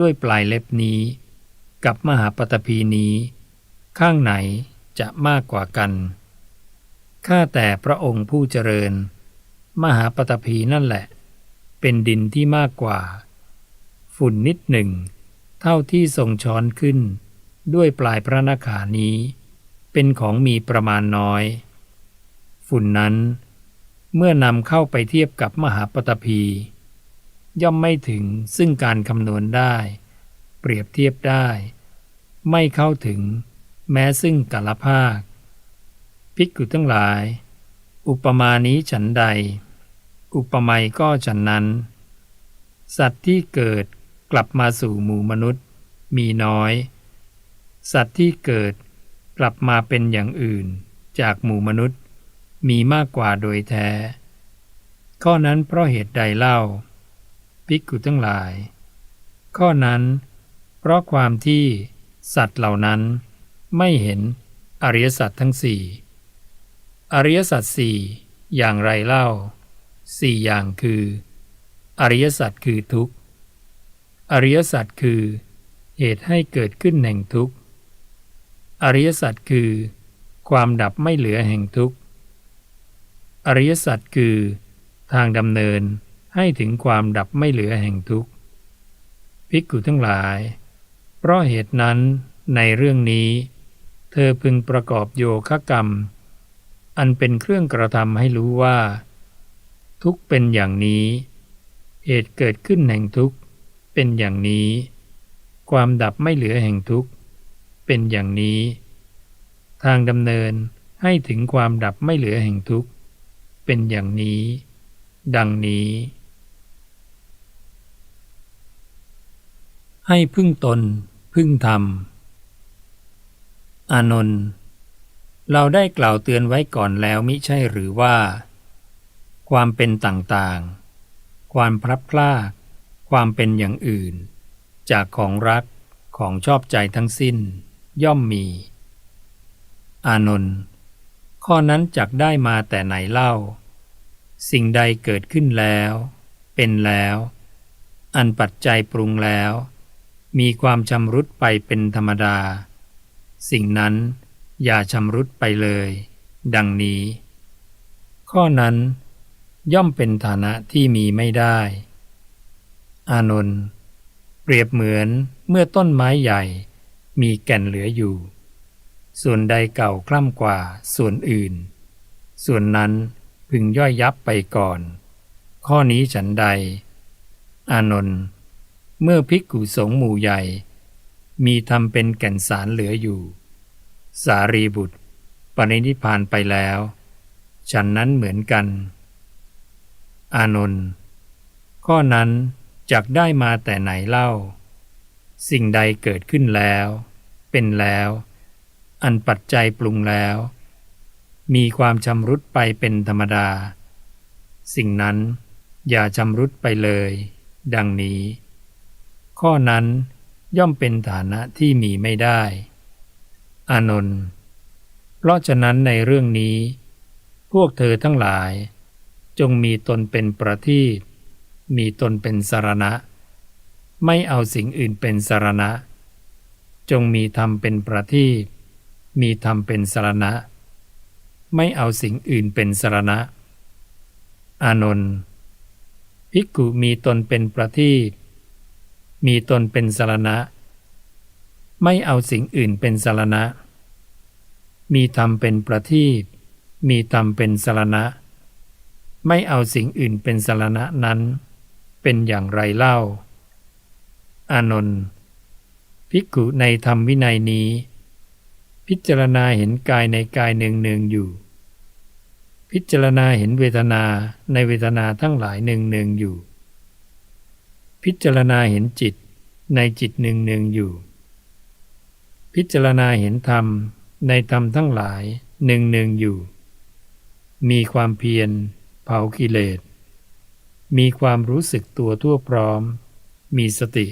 ด้วยปลายเล็บนี้ กับมหาปฐพีนี้ ข้างไหนจะมากกว่ากัน ข้าแต่พระองค์ผู้เจริญ มหาปฐพีนั่นแหละ เป็นดินที่มากกว่า ฝุ่นนิดหนึ่ง เท่าที่ทรงช้อนขึ้น ด้วยปลายพระนาขานี้ เป็นของมีประมาณน้อย ฝุ่นนั้น เมื่อนำเข้าไปเทียบกับมหาปฐพี ย่อมไม่ถึงซึ่งการคำนวณได้ เปรียบเทียบได้ ไม่เข้าถึง แม้ซึ่งกาลภาค ภิกขุทั้งหลาย อุปมานี้ฉันใด อุปไมยก็ฉันนั้น สัตว์ที่เกิดกลับมาสู่หมู่มนุษย์มีน้อย สัตว์ที่เกิดกลับมาเป็นอย่างอื่นจากหมู่มนุษย์มีมากกว่าโดยแท้ ข้อนั้นเพราะเหตุใดเล่า ภิกขุทั้งหลาย ข้อนั้น เพราะความที่สัตว์เหล่านั้นไม่เห็นอริยสัจทั้งสี่อริยสัจสี่อย่างไรเล่าสี่อย่างคือ อริยสัจคือทุกข์ อริยสัจคือเหตุให้เกิดขึ้นแห่งทุกข์ อริยสัจคือ ความดับไม่เหลือแห่งทุกข์ อริยสัจคือ ทางดำเนิน ให้ถึงความดับไม่เหลือแห่งทุกข์ภิกขุทั้งหลาย เพราะเหตุนั้นในเรื่องนี้ เธอพึงประกอบโยคะกรรม อันเป็นเครื่องกระทำให้รู้ว่า ทุกเป็นอย่างนี้ เหตุเกิดขึ้นแห่งทุกเป็นอย่างนี้ ความดับไม่เหลือแห่งทุกขเป็นอย่างนี้ ทางดำเนินให้ถึงความดับไม่เหลือแห่งทุกข์ เป็นอย่างนี้ ดังนี้ ให้พึ่งตนพึ่งธรรม อานนท์เราได้กล่าวเตือนไว้ก่อนแล้วมิใช่หรือว่า ความเป็นต่างๆ ความพลับพลาดความเป็นอย่างอื่น จากของรักของชอบใจทั้งสิ้น ย่อมมี อานนท์ข้อนั้นจักได้มาแต่ไหนเล่า สิ่งใดเกิดขึ้นแล้ว เป็นแล้ว อันปัจจัยปรุงแล้ว มีความชำรุดไปเป็นธรรมดา สิ่งนั้นอย่าชำรุดไปเลย ดังนี้ ข้อนั้นย่อมเป็นฐานะที่มีไม่ได้ อานนท์เปรียบเหมือนเมื่อต้นไม้ใหญ่ มีแก่นเหลืออยู่ ส่วนใดเก่าคล่ำกว่าส่วนอื่น ส่วนนั้นพึงย่อยยับไปก่อน ข้อนี้ฉันใด อานนท์ เมื่อภิกขุสงฆ์หมู่ใหญ่ มีทำเป็นแก่นสารเหลืออยู่ สารีบุตร ปรินิพพานไปแล้ว ฉันนั้นเหมือนกัน อานนท์ข้อนั้นจักได้มาแต่ไหนเล่า สิ่งใดเกิดขึ้นแล้ว เป็นแล้ว อันปัจจัยปรุงแล้ว มีความชำรุดไปเป็นธรรมดา สิ่งนั้นอย่าชำรุดไปเลย ดังนี้ ข้อนั้นย่อมเป็นฐานะที่มีไม่ได้ อานนท์เพราะฉะนั้นในเรื่องนี้ พวกเธอทั้งหลาย จงมีตนเป็นประทีปมีตนเป็นสารณะ ไม่เอาสิ่งอื่นเป็นสารณะ จงมีธรรมเป็นประทีปมีธรรมเป็นสารณะ ไม่เอาสิ่งอื่นเป็นสารณะ อานนท์ภิกขุมีตนเป็นประทีป มีตนเป็นสารณะ ไม่เอาสิ่งอื่นเป็นสารณะ มีธรรมเป็นประทีปมีธรรมเป็นสารณะ ไม่เอาสิ่งอื่นเป็นสารณะนั้น เป็นอย่างไรเล่า อานนท์ภิกขุในธรรมวินัยนี้ พิจารณาเห็นกายในกายเนืองเนืองอยู่ พิจารณาเห็นเวทนาในเวทนาทั้งหลายเนืองเนืองอยู่ พิจารณาเห็นจิตในจิตเนืองเนืองอยู่ พิจารณาเห็นธรรมในธรรมทั้งหลายเนืองเนืองอยู่ มีความเพียรเผากิเลส มีความรู้สึกตัวทั่วพร้อม มีสติ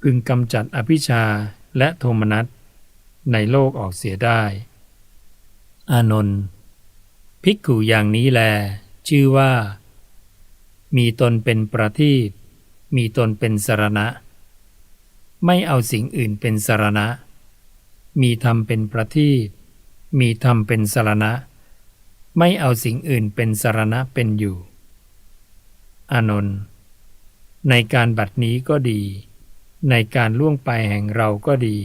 พึงกำจัดอภิชาและโทมนัสในโลกออกเสียได้ อานนท์ภิกขุอย่างนี้แล ชื่อว่า มีตนเป็นประทีป มีตนเป็นสรณะ ไม่เอาสิ่งอื่นเป็นสารณะ มีธรรมเป็นประทีปมีธรรมเป็นสารณะ ไม่เอาสิ่งอื่นเป็นสารณะเป็นอยู่ อานนท์ในการบัดนี้ก็ดี ในการล่วงไปแห่งเราก็ดี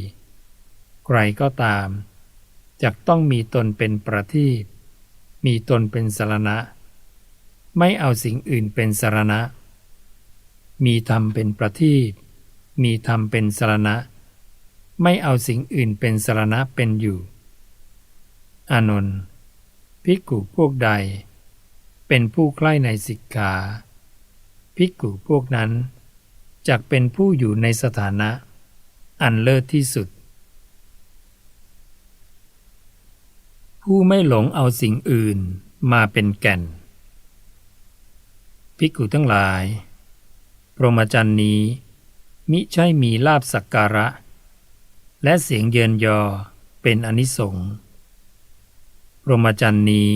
ใครก็ตามจะต้องมีตนเป็นประทีปมีตนเป็นสารณะ ไม่เอาสิ่งอื่นเป็นสารณะ มีธรรมเป็นประทีปมีธรรมเป็นสารณะ ไม่เอาสิ่งอื่นเป็นสารณะเป็นอยู่ อานนท์ภิกขุพวกใด เป็นผู้ใกล้ในสิกขา ภิกขุพวกนั้นจักเป็นผู้อยู่ในสถานะ อันเลิศที่สุด ผู้ไม่หลงเอาสิ่งอื่นมาเป็นแก่น ภิกขุทั้งหลาย พรหมจรรย์นี้ มิใช่มีลาบสักการะ และเสียงเยินยอเป็นอนิสงส์พรหมจรรย์นี้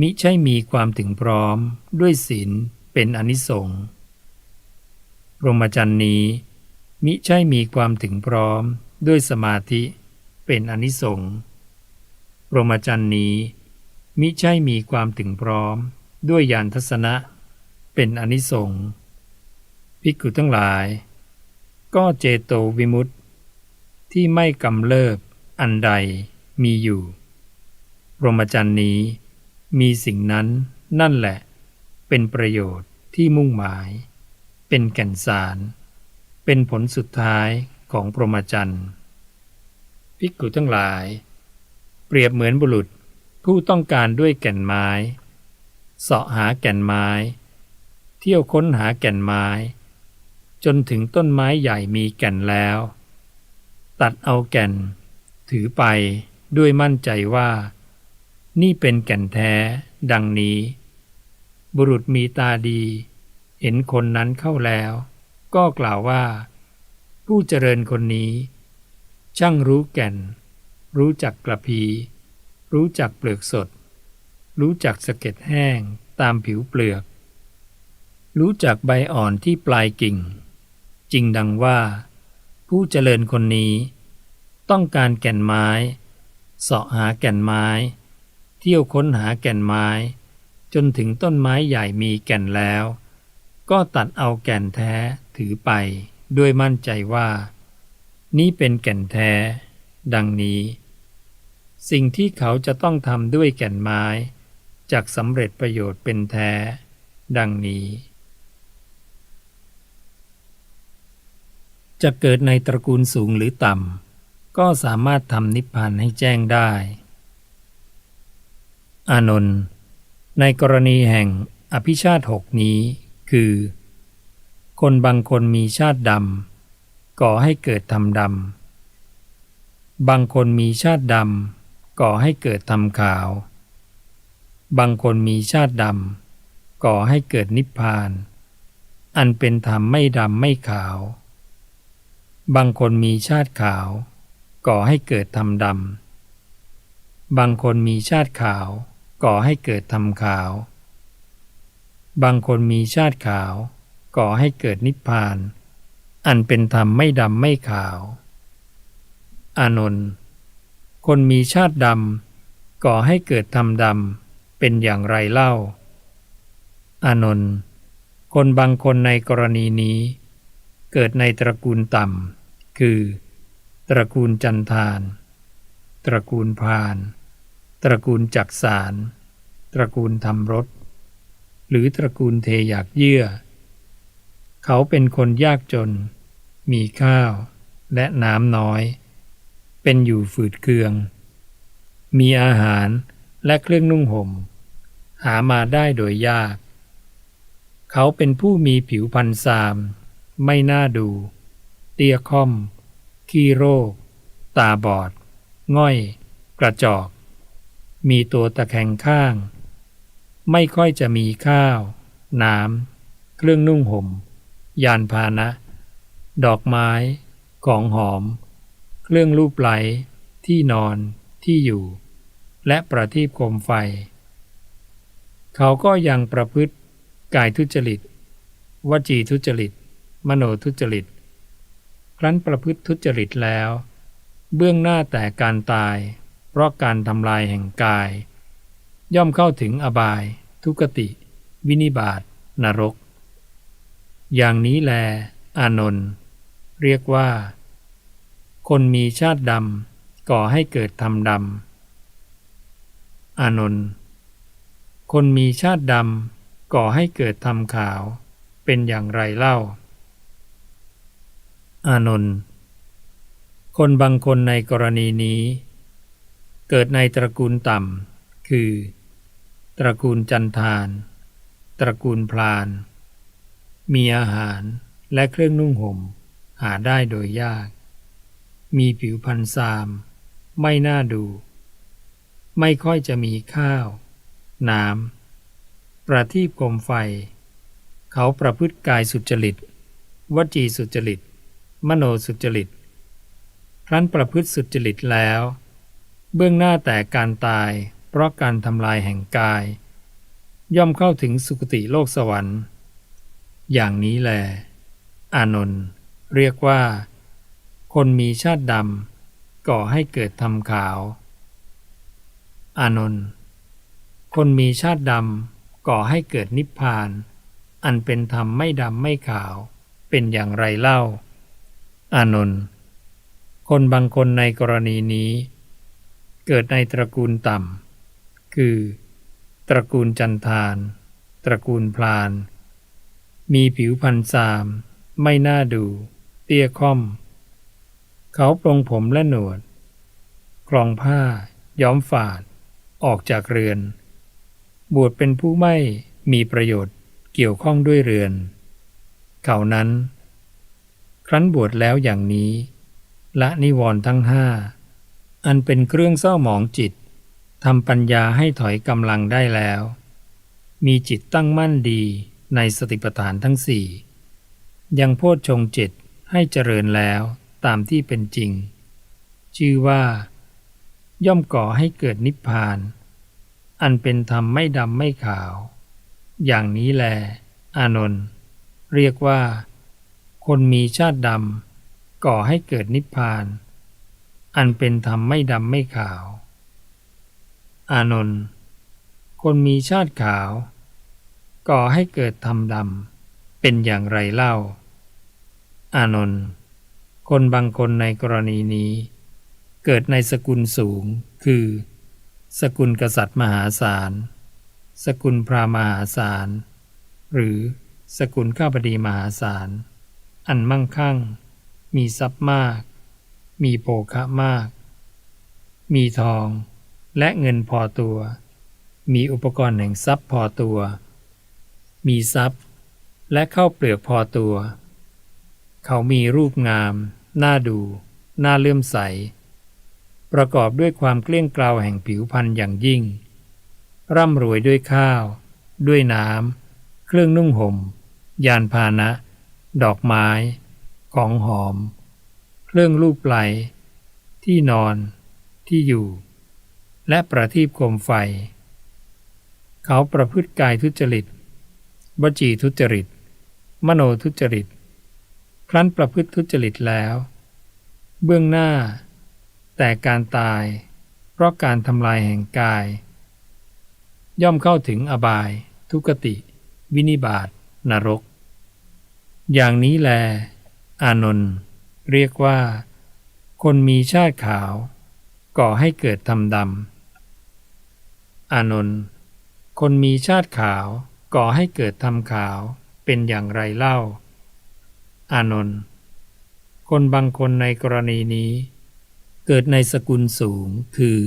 มิใช่มีความถึงพร้อมด้วยศีลเป็นอนิสงส์พรหมจรรย์นี้ มิใช่มีความถึงพร้อมด้วยสมาธิเป็นอนิสงส์พรหมจรรย์นี้ มิใช่มีความถึงพร้อมด้วยญาณทัศนะ เป็นอนิสงส์ ภิกขุทั้งหลาย ก็เจโตวิมุตติ ที่ไม่กำเริบอันใดมีอยู่พรหมจรรย์นี้ มีสิ่งนั้นนั่นแหละ เป็นประโยชน์ที่มุ่งหมาย เป็นแก่นสาร เป็นผลสุดท้ายของพรหมจรรย์ภิกขุทั้งหลาย เปรียบเหมือนบุรุษผู้ต้องการด้วยแก่นไม้เสาะหาแก่นไม้ เที่ยวค้นหาแก่นไม้ จนถึงต้นไม้ใหญ่มีแก่นแล้ว ตัดเอาแก่น ถือไปด้วยมั่นใจว่า นี่เป็นแก่นแท้ดังนี้ บุรุษมีตาดี เห็นคนนั้นเข้าแล้ว ก็กล่าวว่า ผู้เจริญคนนี้ ช่างรู้แก่น รู้จักกระพี รู้จักเปลือกสด รู้จักสะเก็ดแห้งตามผิวเปลือก รู้จักใบอ่อนที่ปลายกิ่ง จริงดังว่า ผู้เจริญคนนี้ ต้องการแก่นไม้เสาะหาแก่นไม้ เที่ยวค้นหาแก่นไม้ จนถึงต้นไม้ใหญ่มีแก่นแล้ว ก็ตัดเอาแก่นแท้ถือไปด้วยมั่นใจว่า นี่เป็นแก่นแท้ ดังนี้ สิ่งที่เขาจะต้องทำด้วยแก่นไม้จากสำเร็จประโยชน์เป็นแท้ ดังนี้ จะเกิดในตระกูลสูงหรือต่ำ ก็สามารถทำนิพพานให้แจ้งได้ อานนท์ในกรณีแห่งอภิชาติหกนี้คือ คนบางคนมีชาติดำก่อให้เกิดทำดำ บางคนมีชาติดำก่อให้เกิดทำขาว บางคนมีชาติดำก่อให้เกิดนิพพาน อันเป็นธรรมไม่ดำไม่ขาว บางคนมีชาติขาว ก่อให้เกิดธรรมดำ บางคนมีชาติขาว ก่อให้เกิดธรรมขาว บางคนมีชาติขาว ก่อให้เกิดนิพพาน อันเป็นธรรมไม่ดำไม่ขาว อานนท์คนมีชาติดำก่อให้เกิดธรรมดำเป็นอย่างไรเล่า อานนท์คนบางคนในกรณีนี้ เกิดในตระกูลต่ำ คือ ตระกูลจันทาน ตระกูลพาน ตระกูลจักสารตระกูลทำรถ หรือตระกูลเทอยากเยื่อ เขาเป็นคนยากจน มีข้าวและน้ำน้อย เป็นอยู่ฝืดเคือง มีอาหารและเครื่องนุ่งหม่ม หามาได้โดยยาก เขาเป็นผู้มีผิวพันซาม ไม่น่าดู เตี้ยค่อม ขี้โรค ตาบอด ง่อย กระจอก มีตัวตะแคงข้าง ไม่ค่อยจะมีข้าว น้ำ เครื่องนุ่งหม่ม ยานพาหนะ ดอกไม้ ของหอม เครื่องรูปไหล ที่นอน ที่อยู่ และประทีปโคมไฟ เขาก็ยังประพฤติกายทุจริต วจีทุจริต มโนทุจริต ครั้นประพฤติทุจริตแล้ว เบื้องหน้าแต่การตาย เพราะการทำลายแห่งกาย ย่อมเข้าถึงอบาย ทุกติ วินิบาตนรก อย่างนี้แล อานนท์เรียกว่า คนมีชาติดำก่อให้เกิดธรรมดำอานนท์คนมีชาติดำก่อให้เกิดธรรมขาว เป็นอย่างไรเล่า อานนท์คนบางคนในกรณีนี้ เกิดในตระกูลต่ำ คือ ตระกูลจันทาน ตระกูลพลาน มีอาหารและเครื่องนุ่งห่ม หาได้โดยยาก มีผิวพรรณซาม ไม่น่าดู ไม่ค่อยจะมีข้าว น้ำ ประทีปโคมไฟ เขาประพฤติกายสุจริต วจีสุจริต มโนสุจริต ครั้นประพฤติสุจริตแล้ว เบื้องหน้าแต่การตาย เพราะการทำลายแห่งกาย ย่อมเข้าถึงสุคติโลกสวรรค์ อย่างนี้แล อานนท์เรียกว่า คนมีชาติดำก่อให้เกิดธรรมขาว อานนท์คนมีชาติดำก่อให้เกิดนิพพาน อันเป็นธรรมไม่ดำไม่ขาว เป็นอย่างไรเล่า อานนท์คนบางคนในกรณีนี้ เกิดในตระกูลต่ำ คือ ตระกูลจันทาน ตระกูลพลาน มีผิวพรรณซาม ไม่น่าดู เตี้ยค่อม เขาปรงผมและหนวด คลองผ้า ย้อมฝาด ออกจากเรือน บวชเป็นผู้ไม่มีประโยชน์เกี่ยวข้องด้วยเรือน เขานั้น ครั้นบวชแล้วอย่างนี้ ละนิวรณ์ทั้งห้า อันเป็นเครื่องเศร้าหมองจิตทำปัญญาให้ถอยกำลังได้แล้ว มีจิตตั้งมั่นดีในสติปัฏฐานทั้งสี่ ยังโพชฌงเจ็ดให้เจริญแล้วตามที่เป็นจริง ชื่อว่า ย่อมก่อให้เกิดนิพพาน อันเป็นธรรมไม่ดำไม่ขาว อย่างนี้แล อานนท์เรียกว่า คนมีชาติดำก่อให้เกิดนิพพาน อันเป็นธรรมไม่ดำไม่ขาว อานนท์คนมีชาติขาว ก่อให้เกิดธรรมดำเป็นอย่างไรเล่า อานนท์คนบางคนในกรณีนี้ เกิดในสกุลสูง คือ สกุลกษัตริย์มหาศาล สกุลพราหมณ์มหาศาล หรือสกุลข้าพดีมหาศาล อันมั่งคั่ง มีทรัพย์มาก มีโภคะมาก มีทองและเงินพอตัว มีอุปกรณ์แห่งทรัพย์พอตัว มีทรัพย์และเข้าเปลือกพอตัว เขามีรูปงาม น่าดู น่าเลื่อมใส ประกอบด้วยความเกลี้ยงเกลาแห่งผิวพรรณอย่างยิ่ง ร่ำรวยด้วยข้าว ด้วยน้ำ เครื่องนุ่งหม่ม ยานพาหนะ ดอกไม้ ของหอม เครื่องลูบไหล ที่นอน ที่อยู่ และประทีปโคมไฟ เขาประพฤติกายทุจริตวจีทุจริต มโนทุจริต ครั้นประพฤติทุจริตแล้ว เบื้องหน้า แต่การตาย เพราะการทำลายแห่งกาย ย่อมเข้าถึงอบาย ทุกติ วินิบาตนรก อย่างนี้แล อานนท์เรียกว่า คนมีชาติขาว ก่อให้เกิดธรรมดำอานนท์คนมีชาติขาว ก่อให้เกิดธรรมขาวเป็นอย่างไรเล่า อานนท์คนบางคนในกรณีนี้ เกิดในสกุลสูงคือ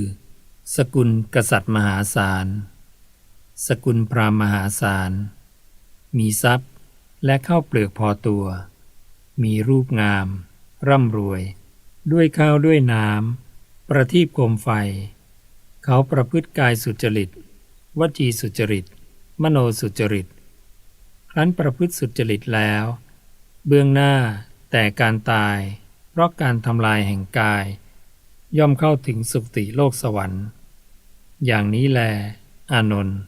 สกุลกษัตริย์มหาศาล สกุลพราหมณ์มหาศาล มีทรัพย์ และเข้าเปลือกพอตัว มีรูปงาม ร่ำรวย ด้วยข้าวด้วยน้ำประทีปโคมไฟ เขาประพฤติกายสุจริต วจีสุจริต มโนสุจริต ครั้นประพฤติสุจริตแล้ว เบื้องหน้าแต่การตาย เพราะการทำลายแห่งกาย ย่อมเข้าถึงสุคติโลกสวรรค์ อย่างนี้แล อานนท์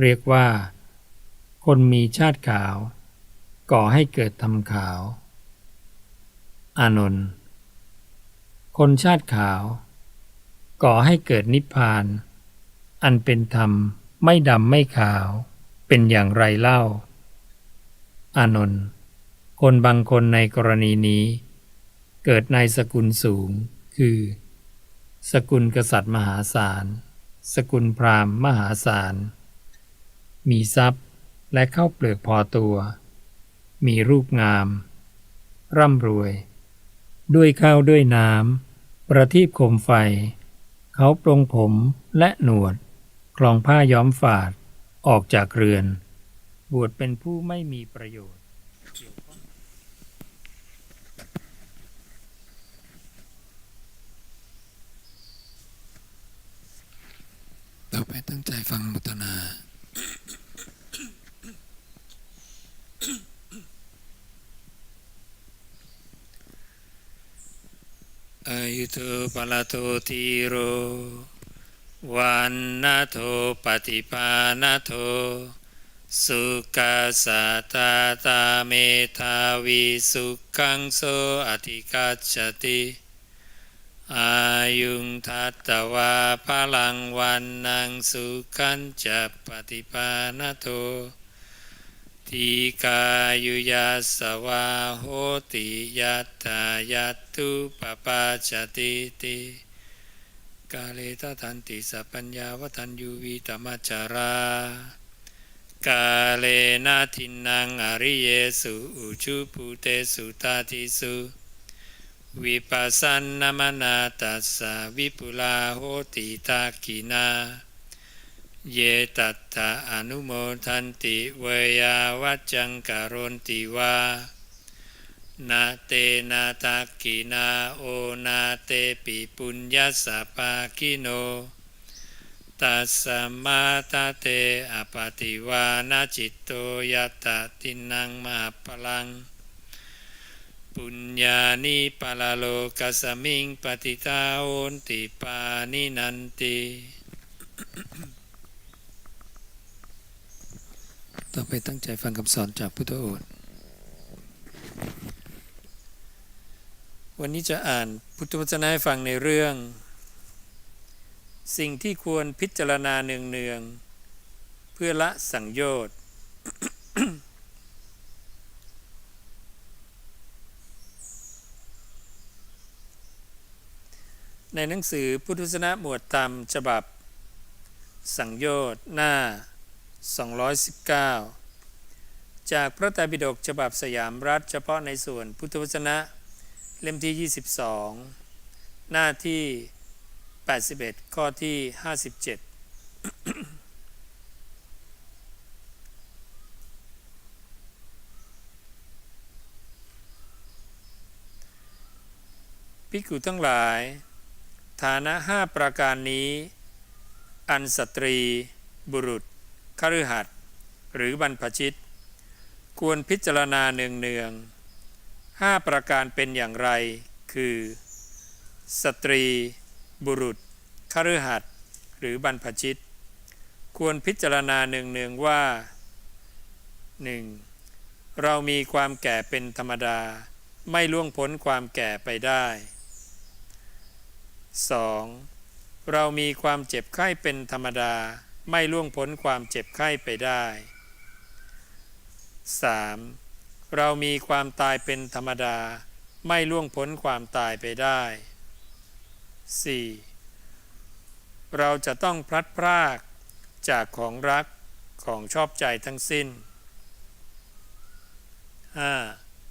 เรียกว่า คนมีชาติขาว ก่อให้เกิดธรรมขาว อานนท์คนชาติขาว ก่อให้เกิดนิพพาน อันเป็นธรรมไม่ดำไม่ขาว เป็นอย่างไรเล่า อานนท์คนบางคนในกรณีนี้ เกิดในสกุลสูง คือ สกุลกษัตริย์มหาศาล สกุลพราหมณ์มหาศาล มีทรัพย์และเข้าเปลือกพอตัว มีรูปงาม ร่ำรวย ด้วยข้าวด้วยน้ำประทีปโคมไฟ เขาปรงผมและหนวด คลองผ้าย้อมฝาด ออกจากเรือน บวชเป็นผู้ไม่มีประโยชน์ต่อไปตั้งใจฟังมุตนา อายุโทปะละโททีโรวันนาโทปฏิปานาโท สุกัสสะตาตาเมทาวิสุขังโสอธิกัจจติอายุงทัตตวาพลังวันนังสุขันจะปฏิปานาโท ทีกายุยัสวาโหติยัตตายัตตุปปาจติติกาเลตทันติสัพปัญญาวทันยูวิตมัจจารากาเลนาทินังอริเยสุอุชุปุเตสุตาทิสุวิปัสสนามนาตัสสะวิปุลาโหติตากินา เยตัตถะอนุโมทันติเวยาวัจจังกโรนติวานาเตนาตากินาโอนาเตปิปุญญาสสปาคิโนตัสสมาตาเตอปติวานาจิตโตยัตตะตินังมาปลัง ปุญญานิปาลาโลกัสมิงปฏิตาโอนติปานินันติ ต่อไปตั้งใจฟังคำสอนจากพุทธโอษฐ์วันนี้จะอ่านพุทธวจนะให้ฟังในเรื่อง สิ่งที่ควรพิจารณาเนืองๆเพื่อละสังโยชน์ในหนังสือพุทธวจนะหมวดธรรมฉบับ สังโยชน์หน้า 219 จากพระไตรปิฎกฉบับสยามรัฐเฉพาะในส่วนพุทธวจนะ เล่มที่ 22 หน้าที่ 81 ข้อที่ 57ภิกขุทั้งหลาย ฐานะห้าประการนี้ อันสตรีบุรุษ คฤหัสถ์หรือบรรพชิต ควรพิจารณาเนืองๆห้าประการเป็นอย่างไร คือ สตรี บุรุษคฤหัสถ์หรือบรรพชิต ควรพิจารณาเนืองๆว่า 1. เรามีความแก่เป็นธรรมดา ไม่ล่วงพ้นความแก่ไปได้ 2. เรามีความเจ็บไข้เป็นธรรมดา ไม่ล่วงพ้นความเจ็บไข้ไปได้ 3. เรามีความตายเป็นธรรมดา ไม่ล่วงพ้นความตายไปได้ 4. เราจะต้องพลัดพรากจากของรักของชอบใจทั้งสิ้น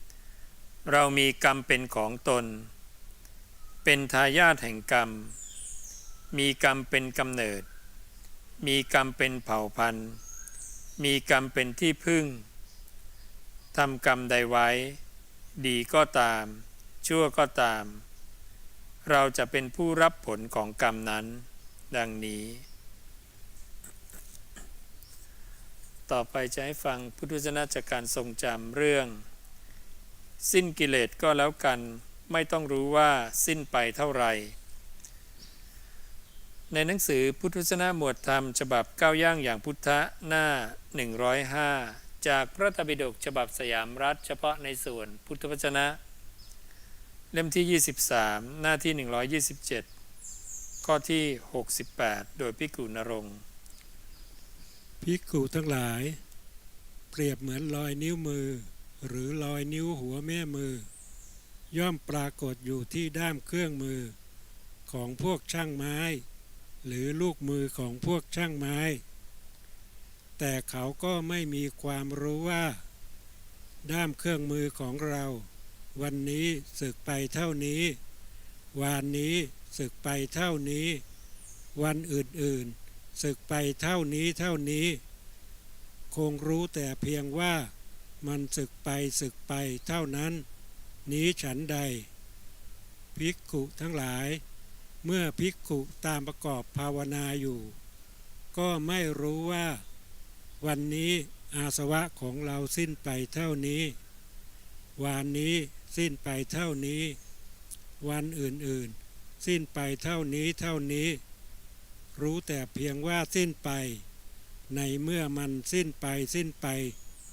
5. เรามีกรรมเป็นของตน เป็นทายาทแห่งกรรม มีกรรมเป็นกำเนิด มีกรรมเป็นเผ่าพันธุ์ มีกรรมเป็นที่พึ่งทำกรรมใดไว้ ดีก็ตาม ชั่วก็ตาม เราจะเป็นผู้รับผลของกรรมนั้น ดังนี้ ต่อไปจะให้ฟังพุทธวจนะจากการทรงจำเรื่อง สิ้นกิเลสก็แล้วกัน ไม่ต้องรู้ว่าสิ้นไปเท่าไหร่ ในหนังสือพุทธวจนะหมวดธรรม ฉบับก้าวย่างอย่างพุทธะหน้า 105 จากพระธรรมปิฎกฉบับสยามรัฐ เฉพาะในส่วนพุทธวจนะ เล่มที่ 23 หน้าที่ 127 ข้อที่ 68 โดยพิกุณรงค์ภิกุทั้งหลาย เปรียบเหมือนรอยนิ้วมือ หรือรอยนิ้วหัวแม่มือ ย่อมปรากฏอยู่ที่ด้ามเครื่องมือ ของพวกช่างไม้ หรือลูกมือของพวกช่างไม้ แต่เขาก็ไม่มีความรู้ว่า ด้ามเครื่องมือของเรา วันนี้สึกไปเท่านี้ วานนี้สึกไปเท่านี้ วันอื่นๆศึกไปเท่านี้เท่านี้ คงรู้แต่เพียงว่ามันศึกไปศึกไปเท่านั้น นี้ฉันใดภิกขุทั้งหลาย เมื่อภิกขุตามประกอบภาวนาอยู่ ก็ไม่รู้ว่า วันนี้อาสวะของเราสิ้นไปเท่านี้ วานนี้สิ้นไปเท่านี้ วันอื่นๆ สิ้นไปเท่านี้เท่านี้ รู้แต่เพียงว่าสิ้นไป ในเมื่อมันสิ้นไปสิ้นไป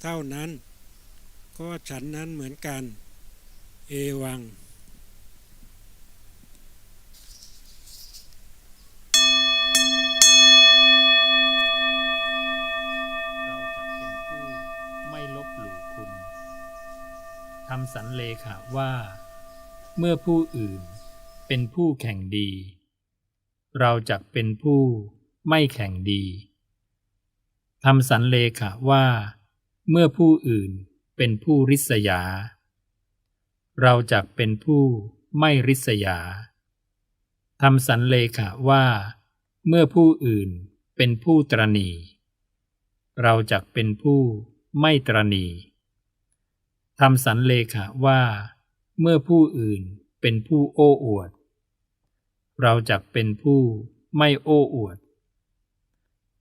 เท่านั้น ก็ฉันนั้นเหมือนกัน เอวัง สันเลขะว่า เมื่อผู้อื่นเป็นผู้แข่งดี เราจะเป็นผู้ไม่แข่งดีทำสันเลขะว่า เมื่อผู้อื่นเป็นผู้ริษยา เราจะเป็นผู้ไม่ริษยาทำสันเลขะว่า เมื่อผู้อื่นเป็นผู้ตรณี เราจักเป็นผู้ไม่ตรณี ทำสันเลขะว่า เมื่อผู้อื่นเป็นผู้โอ้อวด เราจักเป็นผู้ไม่โอ้อวด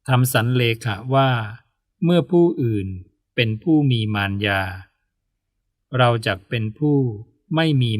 ทำสันเลขะว่า เมื่อผู้อื่นเป็นผู้มีมารยา เราจักเป็นผู้ไม่มี